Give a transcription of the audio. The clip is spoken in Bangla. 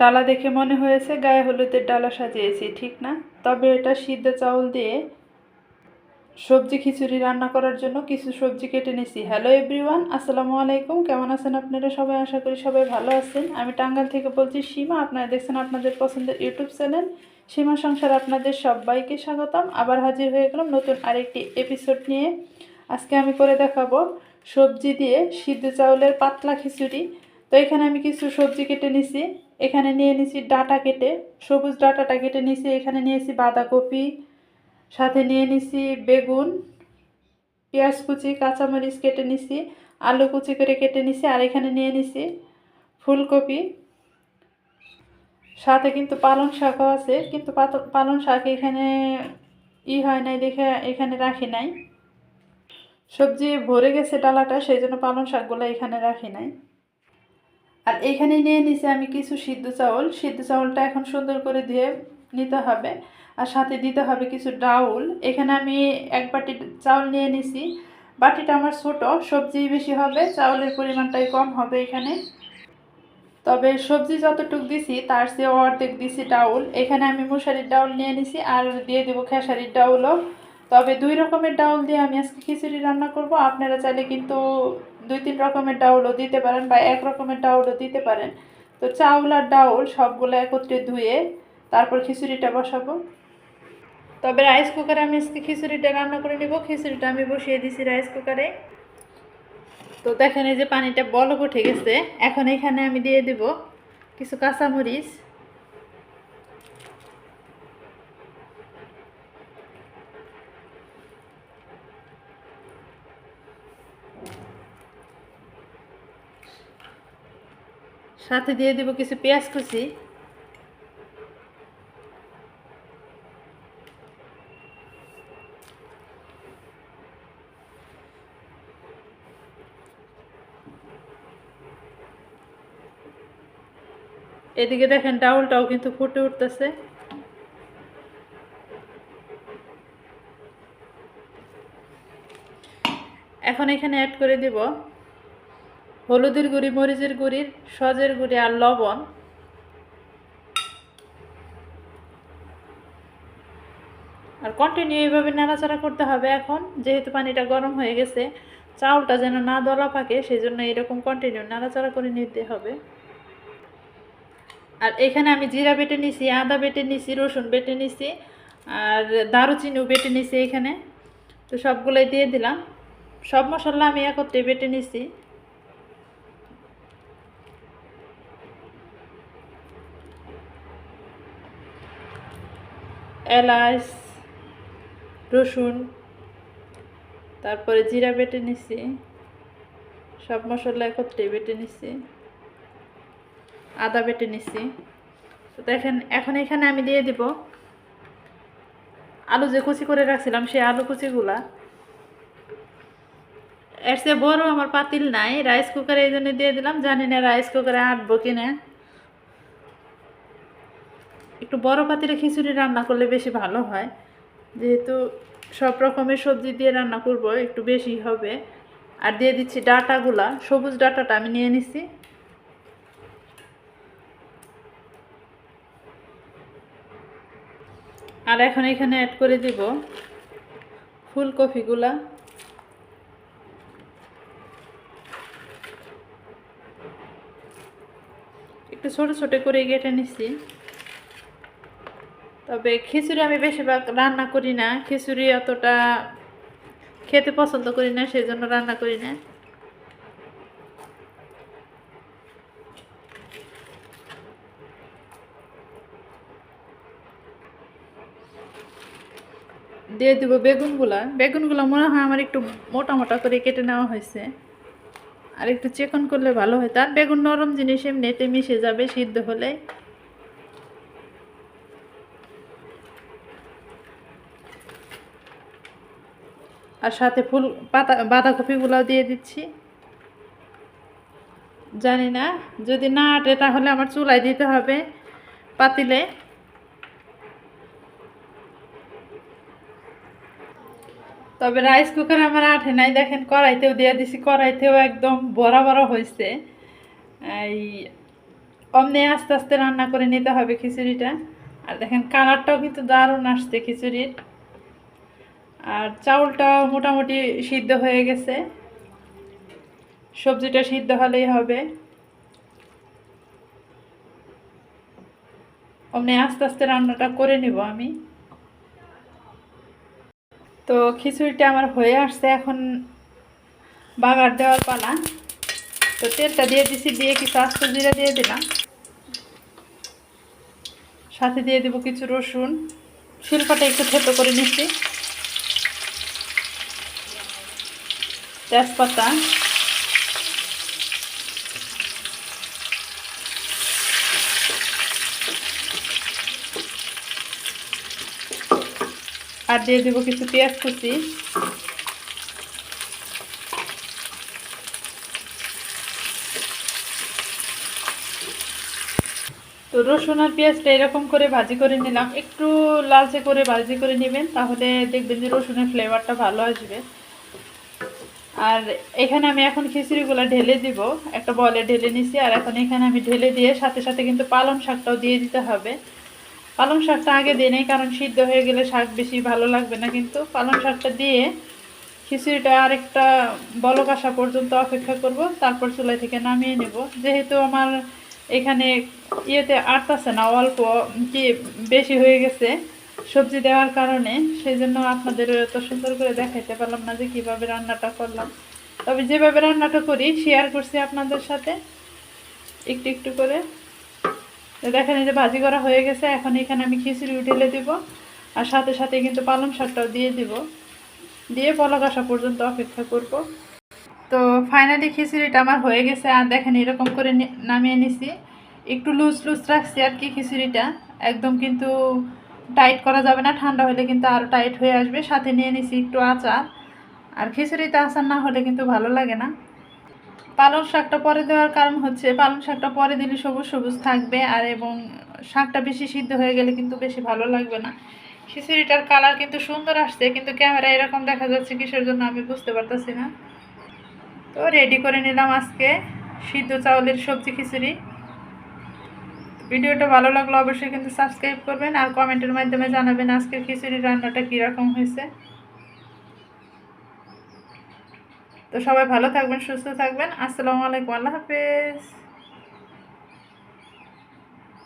ডালা দেখে মনে হয়েছে গায়ে হলুদের ডালা সাজিয়েছি, ঠিক না? তবে এটা সিদ্ধ চাউল দিয়ে সবজি খিচুড়ি রান্না করার জন্য কিছু সবজি কেটে নিয়েছি হ্যালো এভরিওয়ান আসসালামু আলাইকুম। কেমন আছেন আপনারা? সবাই আশা করি সবাই ভালো আছেন। আমি টাঙ্গাল থেকে বলছি সীমা। আপনারা দেখছেন আপনাদের পছন্দের ইউটিউব চ্যানেল। সীমা সংসার আপনাদের সবাইকে স্বাগতম। আবার হাজির হয়ে গেলাম নতুন আরেকটি এপিসোড নিয়ে। আজকে আমি করে দেখাবো সবজি দিয়ে সিদ্ধ চাউলের পাতলা খিচুড়ি। তো এখানে আমি কিছু সবজি কেটে নিছি। এখানে নিয়ে নিছি ডাটা কেটে, সবুজ ডাটাটা কেটে নিছি, এখানে নিয়েছি বাঁধাকপি, সাথে নিয়ে নিছি বেগুন, পেঁয়াজ কুচি, কাঁচামরিচ কেটে নিছি, আলু কুচি করে কেটে নিছি, আর এখানে নিয়ে নিছি ফুলকপি। সাথে কিন্তু পালং শাকও আছে, কিন্তু পালং শাক এখানে ই হয় নাই দেখে এখানে রাখি নাই। সবজি ভরে গেছে ডালাটা, সেই জন্য পালং শাকগুলো এখানে রাখি নাই। আর এইখানে নিয়ে নিছি আমি কিছু সিদ্ধ চাউল। সিদ্ধ চাউলটা এখন সুন্দর করে ধুয়ে নিতে হবে। আর সাথে দিতে হবে কিছু ডাউল। এখানে আমি এক বাটি চাউল নিয়ে নিছি। বাটিটা আমার ছোট, সবজি বেশি হবে, চাউলের পরিমাণটাই কম হবে এখানে। তবে সবজি যতটুক দিছি, তার চেয়ে অর্ধেক দিছি ডাউল। এখানে আমি মশারির ডাউল নিয়ে নিছি আর দিয়ে দেবো খেসারির ডাউলও। তবে দুই রকমের ডাউল দিয়ে আমি আজকে খিচুড়ি রান্না করব। আপনারা চাইলে কিন্তু দুই তিন রকমের ডাউলও দিতে পারেন বা এক রকমের ডাউলও দিতে পারেন। তো চাউল আর ডাউল সবগুলো একত্রে ধুয়ে তারপর খিচুড়িটা বসাবো। তবে রাইস কুকারে আমি আজকে খিচুড়িটা রান্না করে নিব। খিচুড়িটা আমি বসিয়ে দিছি রাইস কুকারে। তো দেখেন এই যে পানিটা বলক উঠে গেছে। এখন এখানে আমি দিয়ে দেব কিছু কাঁচামরিচ। সাথে দিয়ে দেব কিছু পেঁয়াজ কুচি। এদিকে দেখেন ডাউলটাও কিন্তু ফুটে উঠতেছে। এখন এখানে অ্যাড করে দিব। হলুদের গুঁড়ি, মরিচের গুঁড়ির সজের গুঁড়ি আর লবণ। আর কন্টিনিউ এইভাবে নাড়াচাড়া করতে হবে এখন, যেহেতু পানিটা গরম হয়ে গেছে, চাউলটা যেন না দলা পাকে সেই জন্য এরকম কন্টিনিউ নাড়াচাড়া করে নিতে হবে। আর এখানে আমি জিরা বেটে নিছি, আদা বেটে নিছি, রসুন বেটে নিছি, আর দারুচিনিও বেটে নিছি এখানে। তো সবগুলোই দিয়ে দিলাম। সব মশলা আমি একত্রে বেটে নিছি। এলাচ, রসুন, তারপরে জিরা বেটে নিছি। সব মশলা একত্রে বেটে নিছি। আদা বেটে নিছি। তো দেখেন, এখন এখানে আমি দিয়ে দিব আলু যে কুচি করে রাখছিলাম, সেই আলু কুচিগুলা। এর চেয়ে বড় আমার পাতিল নাই। রাইস কুকারে এই জন্য দিয়ে দিলাম। জানি না রাইস কুকারে আটবো কিনা একটু বড় পাতিলে খিচুড়ি রান্না করলে বেশি ভালো হয়। যেহেতু সব রকমের সবজি দিয়ে রান্না করব, একটু বেশি হবে। আর দিয়ে দিচ্ছি ডাটাগুলা, সবুজ ডাটাটা আমি নিয়ে নিছি। আর এখন এখানে অ্যাড করে দিব ফুলকপিগুলা। একটু ছোট ছোট করে কেটে নিছি। তবে খিচুড়ি আমি বেশিরভাগ রান্না করি না। খিচুড়ি অতটা খেতে পছন্দ করি না সেই জন্য রান্না করি না। দিয়ে দিব বেগুনগুলা। বেগুনগুলো মনে হয় আমার একটু মোটা মোটা করে কেটে নেওয়া হয়েছে। আর একটু চেকন করলে ভালো হয়। তার বেগুন নরম জিনিস এমনিতে মিশে যাবে সিদ্ধ হলে। আর সাথে ফুল পাতা, বাঁধাকপিগুলোও দিয়ে দিচ্ছি। জানি না, যদি না আটে তাহলে আমার চুলায় দিতে হবে পাতিলে। তবে রাইস কুকার আমার আঠে নাই, দেখেন কড়াইতেও দিয়ে দিছি, কড়াইতেও একদম বড় বড় হয়েছে এই অমনি আস্তে আস্তে রান্না করে নিতে হবে খিচুড়িটা। আর দেখেন কালারটাও কিন্তু দারুণ আসছে খিচুড়ির। আর চাউলটাও মোটামুটি সিদ্ধ হয়ে গেছে। সবজিটা সিদ্ধ হলেই হবে। অমনি আস্তে আস্তে রান্নাটা করে নিব আমি। তো খিচুড়িটা আমার হয়ে আসছে এখন বাগার দেওয়ার পালা। তো তেলটা দিয়ে দিছি, দিয়ে কিছু আস্ত জিরা দিয়ে দিলাম। সাথে দিয়ে দেবো কিছু রসুন। শিল্পাটা একটু থেতো করে নিচ্ছি। তেজপাতা। আর দিয়ে দেবো কিছু পেঁয়াজ কুচি। তো রসুন আর পেঁয়াজটা এরকম করে ভাজি করে নিলাম। একটু লালচে করে ভাজি করে নেবেন, তাহলে দেখবেন যে রসুনের ফ্লেভারটা ভালো আসবে। আর এখানে আমি এখন খিচুড়িগুলো ঢেলে দিব। একটা বলে ঢেলে নিছি আর এখন এখানে আমি ঢেলে দিয়ে সাথে সাথে কিন্তু পালং শাকটাও দিয়ে দিতে হবে। পালং শাকটা আগে দিয়ে নেই, কারণ সিদ্ধ হয়ে গেলে শাক বেশি ভালো লাগবে না কিন্তু পালং শাকটা দিয়ে খিচুড়িটা আরেকটা বলক আসা পর্যন্ত অপেক্ষা করব, তারপর চুলাই থেকে নামিয়ে নেব। যেহেতু আমার এখানে ইয়েতে আটতাছে না, অল্প কি বেশি হয়ে গেছে সবজি দেওয়ার কারণে সেই জন্য আপনাদের এত সুন্দর করে দেখাইতে পারলাম না যে কীভাবে রান্নাটা করলাম। তবে যেভাবে রান্নাটা করি শেয়ার করছি আপনাদের সাথে। একটু একটু করে। দেখেন যে ভাজি করা হয়ে গেছে, এখন এখানে আমি খিচুড়ি ঢেলে দিব, আর সাথে সাথে কিন্তু পালং শাকটাও দিয়ে দিব। দিয়ে পলক আসা পর্যন্ত অপেক্ষা করব। তো ফাইনালি খিচুড়িটা আমার হয়ে গেছে, আর দেখেন এরকম করে নামিয়ে নিছি। একটু লুজ লুজ রাখছি আর কি খিচুড়িটা। একদম কিন্তু টাইট করা যাবে না, ঠান্ডা হলে কিন্তু আরও টাইট হয়ে আসবে। সাথে নিয়ে নিছি একটু আচার। আর খিচুড়িতে আচার না হলে কিন্তু ভালো লাগে না। পালং শাকটা পরে দেওয়ার কারণ হচ্ছে, পালং শাকটা পরে দিলে সবুজ সবুজ থাকবে আর এবং শাকটা বেশি সিদ্ধ হয়ে গেলে কিন্তু বেশি ভালো লাগবে না। খিচুড়িটার কালার কিন্তু সুন্দর আসছে, কিন্তু ক্যামেরা এরকম দেখা যাচ্ছে কিসের জন্য আমি বুঝতে পারতেছি না। তো রেডি করে নিলাম আজকে সিদ্ধ চাউলের সবজি খিচুড়ি। ভিডিওটা ভালো লাগলে অবশ্যই কিন্তু সাবস্ক্রাইব করবেন আর কমেন্টের মাধ্যমে জানাবেন আজকের খিচুড়ি রান্নাটা কীরকম হয়েছে। তো সবাই ভালো থাকবেন, সুস্থ থাকবেন। আসসালামু আলাইকুম, আল্লাহ হাফেজ।